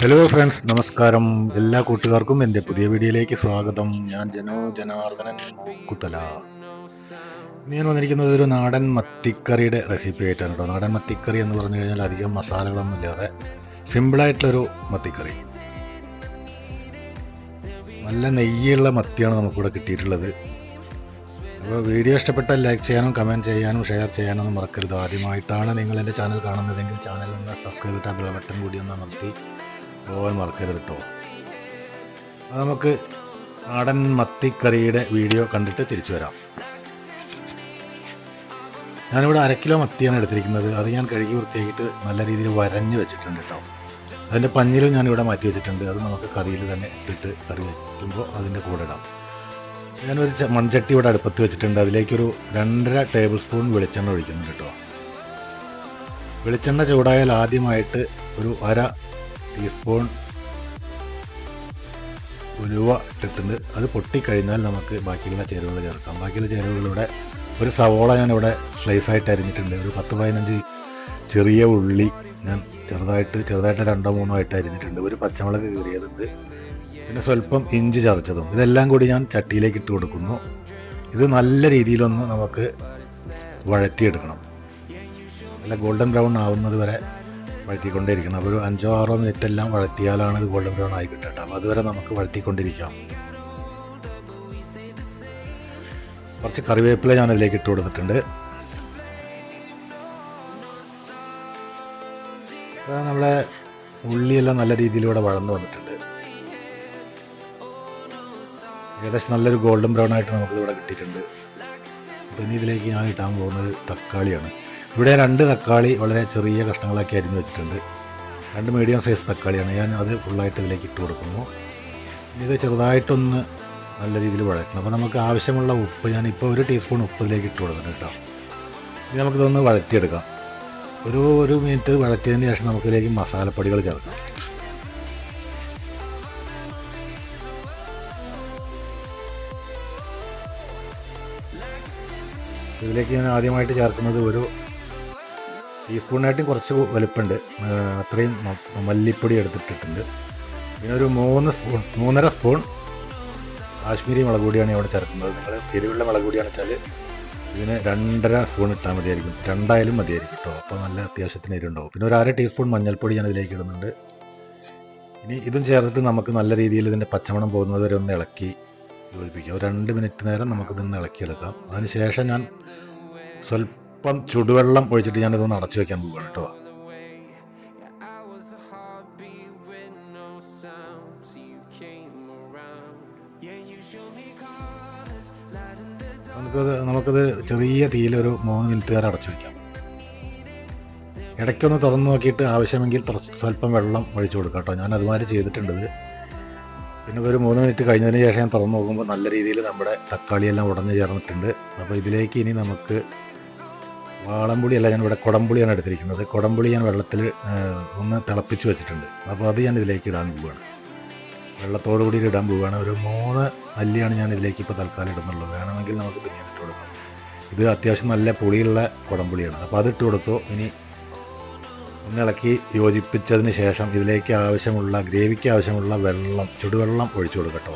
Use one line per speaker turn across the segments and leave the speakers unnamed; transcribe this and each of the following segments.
Hello friends നമസ്കാരം. എല്ലാ കൂട്ടുകാർക്കും എന്റെ പുതിയ വീഡിയോയിലേക്ക് സ്വാഗതം. ഞാൻ ജനോ ജനാർദ്ദനൻ കുത്തല. ഞാൻ വന്നിരിക്കുന്നത് ഒരു നാടൻ മത്തിക്കറിയുടെ റെസിപ്പി ആയിട്ടാണ് കേട്ടോ. നാടൻ മത്തിക്കറി എന്ന് പറഞ്ഞു കഴിഞ്ഞാൽ അധികം മസാലകളൊന്നും ഇല്ലാതെ സിമ്പിളായിട്ടുള്ളൊരു മത്തിക്കറി. നല്ല നെയ്യുള്ള മത്തിയാണ് നമുക്കിവിടെ കിട്ടിയിട്ടുള്ളത്. അപ്പോൾ വീഡിയോ ഇഷ്ടപ്പെട്ടാൽ ലൈക്ക് ചെയ്യാനും കമന്റ് ചെയ്യാനും ഷെയർ ചെയ്യാനൊന്നും മറക്കരുത്. ആദ്യമായിട്ടാണ് നിങ്ങൾ എന്റെ ചാനൽ കാണുന്നതെങ്കിൽ ചാനൽ ഒന്ന് സബ്സ്ക്രൈബ് ബെൽ ബട്ടൺ കൂടി ഒന്ന് അമർത്തി പോകാൻ മറക്കരുത് കേട്ടോ അത് നമുക്ക് നാടൻ മത്തിക്കറിയുടെ വീഡിയോ കണ്ടിട്ട് തിരിച്ചു വരാം. ഞാനിവിടെ അര കിലോ മത്തിയാണ് എടുത്തിരിക്കുന്നത്. അത് ഞാൻ കഴുകി വൃത്തിയാക്കിയിട്ട് നല്ല രീതിയിൽ വരഞ്ഞ് വെച്ചിട്ടുണ്ട് കേട്ടോ അതിന്റെ പഞ്ഞിലും ഞാനിവിടെ മാറ്റി വെച്ചിട്ടുണ്ട്. അത് നമുക്ക് കറിയിൽ തന്നെ ഇട്ടിട്ട് കറി വയ്ക്കുമ്പോൾ അതിന്റെ കൂടെ ഇടാം. ഞാനൊരു മൺചട്ടി ഇവിടെ അടുപ്പത്ത് വെച്ചിട്ടുണ്ട്. അതിലേക്കൊരു രണ്ടര ടേബിൾ സ്പൂൺ വെളിച്ചെണ്ണ ഒഴിക്കുന്നുണ്ട് കേട്ടോ വെളിച്ചെണ്ണ ചൂടായാൽ ആദ്യമായിട്ട് ഒരു അര ടീസ്പൂൺ ഉലുവ ഇട്ടിട്ടുണ്ട്. അത് പൊട്ടിക്കഴിഞ്ഞാൽ നമുക്ക് ബാക്കിയുള്ള ചേരുവകൾ ചേർക്കാം. ബാക്കിയുള്ള ചേരുവകളിലൂടെ ഒരു സവോള ഞാനിവിടെ സ്ലൈസായിട്ട് അരിഞ്ഞിട്ടുണ്ട്. ഒരു പത്ത് പതിനഞ്ച് ചെറിയ ഉള്ളി ഞാൻ ചെറുതായിട്ട് ചെറുതായിട്ട് രണ്ടോ മൂന്നോ ആയിട്ട് അരിഞ്ഞിട്ടുണ്ട്. ഒരു പച്ചമുളക് കീറിയതുണ്ട്. പിന്നെ സ്വല്പം ഇഞ്ചി ചതച്ചതും. ഇതെല്ലാം കൂടി ഞാൻ ചട്ടിയിലേക്ക് ഇട്ട് കൊടുക്കുന്നു. ഇത് നല്ല രീതിയിലൊന്ന് നമുക്ക് വഴറ്റിയെടുക്കണം. നല്ല ഗോൾഡൻ ബ്രൗൺ ആവുന്നത് വരെ വഴറ്റിക്കൊണ്ടേയിരിക്കണം അപ്പോൾ ഒരു അഞ്ചോ ആറോ മിനിറ്റ് എല്ലാം വഴറ്റിയാലാണ് ഇത് ഗോൾഡൻ ബ്രൗൺ ആയി കിട്ടുക അപ്പോൾ അതുവരെ നമുക്ക് വഴറ്റിക്കൊണ്ടിരിക്കാം. കുറച്ച് കറിവേപ്പില ഞാൻ അതിലേക്ക് ഇട്ട് കൊടുത്തിട്ടുണ്ട്. നമ്മളെ ഉള്ളിയെല്ലാം നല്ല രീതിയിലൂടെ വഴന്നു വന്നിട്ടുണ്ട്. ഏകദേശം നല്ലൊരു ഗോൾഡൻ ബ്രൗൺ ആയിട്ട് നമുക്ക് ഇവിടെ കിട്ടിയിട്ടുണ്ട്. അപ്പോൾ ഇനി ഇതിലേക്ക് ഞാൻ ഇട്ടാൻ പോകുന്നത് തക്കാളിയാണ്. ഇവിടെ രണ്ട് തക്കാളി വളരെ ചെറിയ കഷ്ണങ്ങളാക്കി അരിഞ്ഞു വെച്ചിട്ടുണ്ട്. രണ്ട് മീഡിയം സൈസ് തക്കാളിയാണ്. ഞാൻ അത് ഫുള്ളായിട്ട് ഇതിലേക്ക് ഇട്ട് കൊടുക്കുന്നു. ഇത് ചെറുതായിട്ടൊന്ന് നല്ല രീതിയിൽ വഴറ്റണം. അപ്പോൾ നമുക്ക് ആവശ്യമുള്ള ഉപ്പ് ഞാൻ ഇപ്പോൾ ഒരു ടീസ്പൂൺ ഉപ്പ് ഇതിലേക്ക് ഇട്ട് കൊടുക്കുന്നുണ്ട് കേട്ടോ. ഇനി നമുക്കിതൊന്ന് വഴറ്റിയെടുക്കാം. ഒരു ഒരു മിനിറ്റ് വഴറ്റിയതിന് ശേഷം നമുക്കിതിലേക്ക് മസാലപ്പൊടികൾ ചേർക്കാം. ഇതിലേക്ക് ഞാൻ ആദ്യമായിട്ട് ചേർക്കുന്നത് ഒരു ടീസ്പൂണിനായിട്ടും കുറച്ച് വലുപ്പമുണ്ട് അത്രയും മല്ലിപ്പൊടി എടുത്തിട്ടിട്ടുണ്ട്. പിന്നെ ഒരു മൂന്ന് സ്പൂൺ മൂന്നര സ്പൂൺ കാശ്മീരി മുളക് പൊടിയാണ് ഇവിടെ ചേർക്കുന്നത്. നിങ്ങൾ തെരുവുള്ള മുളക് പൊടിയാണ് വെച്ചാൽ ഇതിന് രണ്ടര സ്പൂൺ ഇട്ടാൽ മതിയായിരിക്കും. രണ്ടായാലും മതിയായിരിക്കും കേട്ടോ. അപ്പോൾ നല്ല അത്യാവശ്യത്തിന് എരിവുണ്ടാവും. പിന്നെ ഒരു അര ടീസ്പൂൺ മഞ്ഞൾപ്പൊടി ഞാൻ ഇതിലേക്ക് ഇടുന്നുണ്ട്. ഇനി ഇതും ചേർത്തിട്ട് നമുക്ക് നല്ല രീതിയിൽ ഇതിന്റെ പച്ചമണം പോകുന്നത് വരെ ഒന്ന് ഇളക്കി യോജിപ്പിക്കാം. ഒരു രണ്ട് മിനിറ്റ് നേരം നമുക്കിതൊന്ന് ഇളക്കിയെടുക്കാം. അതിനുശേഷം ഞാൻ സ്വല്പം ചുടുവെള്ളം ഒഴിച്ചിട്ട് ഞാനിതൊന്ന് അടച്ചു വെക്കാൻ പോകുക കേട്ടോ. നമുക്കത് നമുക്കത് ചെറിയ തീയിൽ ഒരു മൂന്ന് മിനിറ്റ് വരെ അടച്ചു വയ്ക്കാം ഇടയ്ക്കൊന്ന് തുറന്നു നോക്കിയിട്ട് ആവശ്യമെങ്കിൽ സ്വല്പം വെള്ളം ഒഴിച്ചു കൊടുക്കാം കേട്ടോ ഞാൻ അതുമാതിരി ചെയ്തിട്ടുണ്ട് ഇത്. പിന്നെ ഒരു മൂന്ന് മിനിറ്റ് കഴിഞ്ഞതിന് ശേഷം ഞാൻ തുറന്നു നോക്കുമ്പോൾ നല്ല രീതിയിൽ നമ്മുടെ തക്കാളിയെല്ലാം ഉടഞ്ഞു ചേർന്നിട്ടുണ്ട് അപ്പോൾ ഇതിലേക്ക് ഇനി നമുക്ക് വാളംപുളിയല്ല ഞാൻ ഇവിടെ കുടംപുളിയാണ് എടുത്തിരിക്കുന്നത്. കുടംപുളി ഞാൻ വെള്ളത്തിൽ ഒന്ന് തിളപ്പിച്ച് വെച്ചിട്ടുണ്ട്. അപ്പോൾ അത് ഞാൻ ഇതിലേക്ക് ഇടാൻ പോവുകയാണ്. വെള്ളത്തോടു കൂടി ഇടാൻ പോവുകയാണ്. ഒരു മൂന്ന് അല്ലിയാണ് ഞാൻ ഇതിലേക്ക് ഇപ്പോൾ തൽക്കാലം ഇടുന്നുള്ളൂ വേണമെങ്കിൽ നമുക്ക് പിന്നെ ഇട്ട് കൊടുക്കാം. ഇത് അത്യാവശ്യം നല്ല പുളിയുള്ള കുടംപുളിയാണ്. അപ്പോൾ അത് ഇട്ട് കൊടുത്തു. ഇനി ഒന്ന് ഇളക്കി യോജിപ്പിച്ചതിന് ശേഷം ഇതിലേക്ക് ആവശ്യമുള്ള ഗ്രേവിക്ക് ആവശ്യമുള്ള വെള്ളം ചുടുവെള്ളം ഒഴിച്ചു കൊടുക്കട്ടോ.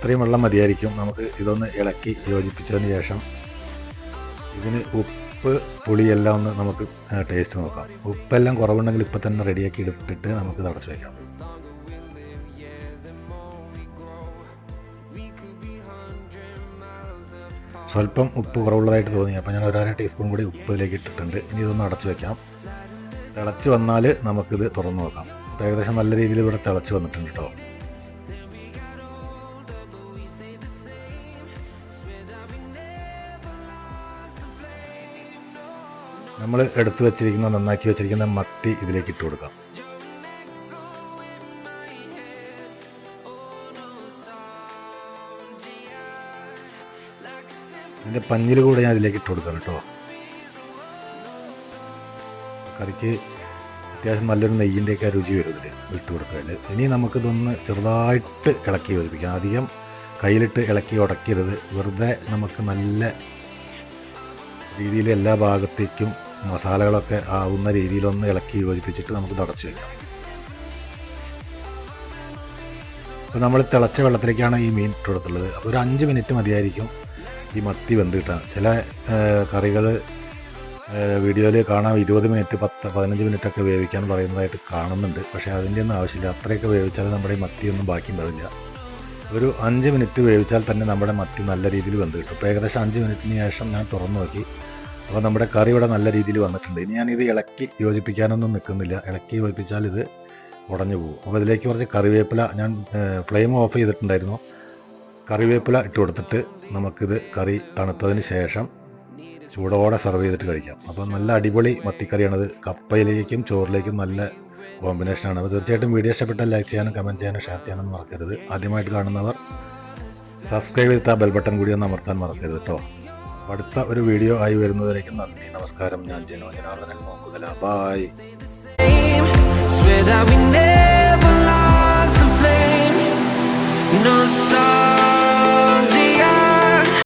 ഇത്രയും വെള്ളം മതിയായിരിക്കും നമുക്ക് ഇതൊന്ന് ഇളക്കി യോജിപ്പിച്ചതിന് ശേഷം ഇതിന് ഉപ്പ് പുളിയെല്ലാം ഒന്ന് നമുക്ക് ടേസ്റ്റ് നോക്കാം. ഉപ്പെല്ലാം കുറവുണ്ടെങ്കിൽ ഇപ്പം തന്നെ റെഡിയാക്കി എടുത്തിട്ട് നമുക്ക് തടച്ചു വയ്ക്കാം സ്വല്പം ഉപ്പ് കുറവുള്ളതായിട്ട് തോന്നി. അപ്പോൾ ഞാൻ ഒരര ടീസ്പൂൺ കൂടി ഉപ്പ് ഇതിലേക്ക് ഇട്ടിട്ടുണ്ട്. ഇനി ഇതൊന്ന് അടച്ചു വെക്കാം. തിളച്ച് വന്നാൽ നമുക്കിത് തുറന്നു നോക്കാം. അപ്പോൾ ഏകദേശം നല്ല രീതിയിൽ ഇവിടെ തിളച്ച് വന്നിട്ടുണ്ട് കേട്ടോ. നമ്മൾ എടുത്തു വെച്ചിരിക്കുന്ന നന്നാക്കി വെച്ചിരിക്കുന്ന മത്തി ഇതിലേക്ക് ഇട്ട് കൊടുക്കാം. ഇതിന്റെ പഞ്ഞിൽ കൂടെ ഞാൻ ഇതിലേക്ക് ഇട്ട് കൊടുക്കാം കേട്ടോ. കറിക്ക് അത്യാവശ്യം നല്ലൊരു നെയ്യിന്റെയൊക്കെ രുചി വരും ഇതിൽ ഇട്ട് കൊടുക്കുകയല്ലേ ഇനി നമുക്കിതൊന്ന് ചെറുതായിട്ട് ഇളക്കി യോജിപ്പിക്കാം. അധികം കയ്യിലിട്ട് ഇളക്കി ഉടക്കരുത്. വെറുതെ നമുക്ക് നല്ല രീതിയിൽ എല്ലാ ഭാഗത്തേക്കും മസാലകളൊക്കെ ആവുന്ന രീതിയിലൊന്ന് ഇളക്കി യോജിപ്പിച്ചിട്ട് നമുക്ക് തുടച്ച് വയ്ക്കാം അപ്പോൾ നമ്മൾ തിളച്ച വെള്ളത്തിലേക്കാണ് ഈ മീൻ ഇട്ട് കൊടുത്തുള്ളത് അപ്പോൾ ഒരു അഞ്ച് മിനിറ്റ് മതിയായിരിക്കും ഈ മത്തി വെന്ത് കിട്ടാൻ ചില കറികൾ വീഡിയോയിൽ കാണാം. ഇരുപത് മിനിറ്റ് പത്ത് പതിനഞ്ച് മിനിറ്റൊക്കെ വേവിക്കാൻ പറയുന്നതായിട്ട് കാണുന്നുണ്ട്. പക്ഷേ അതിന്റെ ഒന്നും ആവശ്യമില്ല. അത്രയൊക്കെ വേവിച്ചാൽ നമ്മുടെ ഈ മത്തിയൊന്നും ബാക്കി ഉണ്ടാവില്ല. ഒരു അഞ്ച് മിനിറ്റ് വേവിച്ചാൽ തന്നെ നമ്മുടെ മത്തി നല്ല രീതിയിൽ വെന്ത് കിട്ടും. അപ്പോൾ ഏകദേശം അഞ്ച് മിനിറ്റിന് ശേഷം ഞാൻ തുറന്നു നോക്കി. അപ്പോൾ നമ്മുടെ കറി ഇവിടെ നല്ല രീതിയിൽ വന്നിട്ടുണ്ട്. ഇനി ഞാനിത് ഇളക്കി യോജിപ്പിക്കാനൊന്നും നിൽക്കുന്നില്ല. ഇളക്കി യോജിപ്പിച്ചാൽ ഇത് ഉടഞ്ഞു പോകും. അപ്പോൾ ഇതിലേക്ക് കുറച്ച് കറിവേപ്പില ഞാൻ ഫ്ലെയിം ഓഫ് ചെയ്തിട്ടുണ്ടായിരുന്നു. കറിവേപ്പില ഇട്ട് കൊടുത്തിട്ട് നമുക്കിത് കറി തണുത്തതിന് ശേഷം ചൂടോടെ സെർവ് ചെയ്തിട്ട് കഴിക്കാം. അപ്പോൾ നല്ല അടിപൊളി മത്തിക്കറിയാണിത്. കപ്പയിലേക്കും ചോറിലേക്കും നല്ല കോമ്പിനേഷനാണ്. അപ്പോൾ തീർച്ചയായിട്ടും വീഡിയോ ഇഷ്ടപ്പെട്ടാൽ ലൈക്ക് ചെയ്യാനും കമന്റ് ചെയ്യാനും ഷെയർ ചെയ്യാനും മറക്കരുത്. ആദ്യമായിട്ട് കാണുന്നവർ സബ്സ്ക്രൈബ് ചെയ്തിട്ട് ആ ബെൽ ബട്ടൺ കൂടി ഒന്ന് അമർത്താൻ മറക്കരുത് കേട്ടോ അടുത്ത ഒരു വീഡിയോ ആയി വരുന്നതിലേക്ക് നന്ദി. നമസ്കാരം. ഞാൻ ജനോ ജനാർദ്ദനൻ. മോക്കുതല ബായ്
No sorry